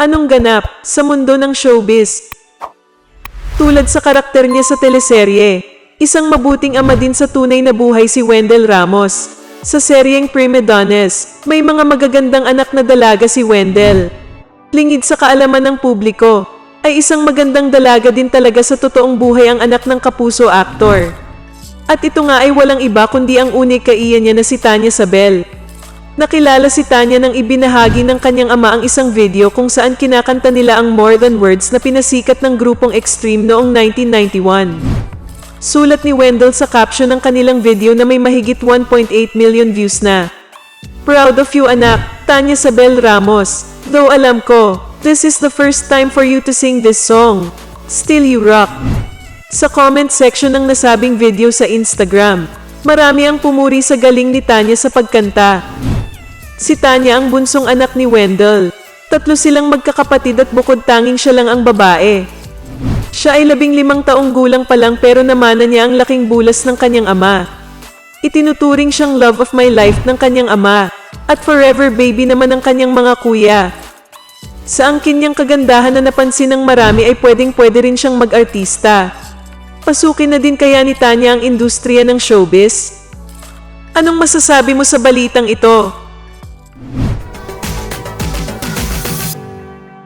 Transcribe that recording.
Anong ganap sa mundo ng showbiz? Tulad sa karakter niya sa teleserye, isang mabuting ama din sa tunay na buhay si Wendell Ramos. Sa seryeng Prima Donnes, may mga magagandang anak na dalaga si Wendell. Lingid sa kaalaman ng publiko, ay isang magandang dalaga din talaga sa totoong buhay ang anak ng kapuso aktor. At ito nga ay walang iba kundi ang unig kaiyan niya na si Tanya Sabel. Nakilala si Tanya nang ibinahagi ng kanyang ama ang isang video kung saan kinakanta nila ang More Than Words na pinasikat ng grupong Extreme noong 1991. Sulat ni Wendell sa caption ng kanilang video na may mahigit 1.8 million views na. Proud of you anak, Tanya Sabel Ramos. Though alam ko, this is the first time for you to sing this song. Still you rock. Sa comment section ng nasabing video sa Instagram, marami ang pumuri sa galing ni Tanya sa pagkanta. Si Tanya ang bunsong anak ni Wendell. Tatlo silang magkakapatid at bukod tanging siya lang ang babae. Siya ay labing limang taong gulang pa lang pero namana niya ang laking bulas ng kanyang ama. Itinuturing siyang love of my life ng kanyang ama at forever baby naman ng kanyang mga kuya. Sa angkin niyang kagandahan na napansin ng marami ay pwedeng pwede rin siyang mag-artista. Pasukin na din kaya ni Tanya ang industriya ng showbiz? Anong masasabi mo sa balitang ito?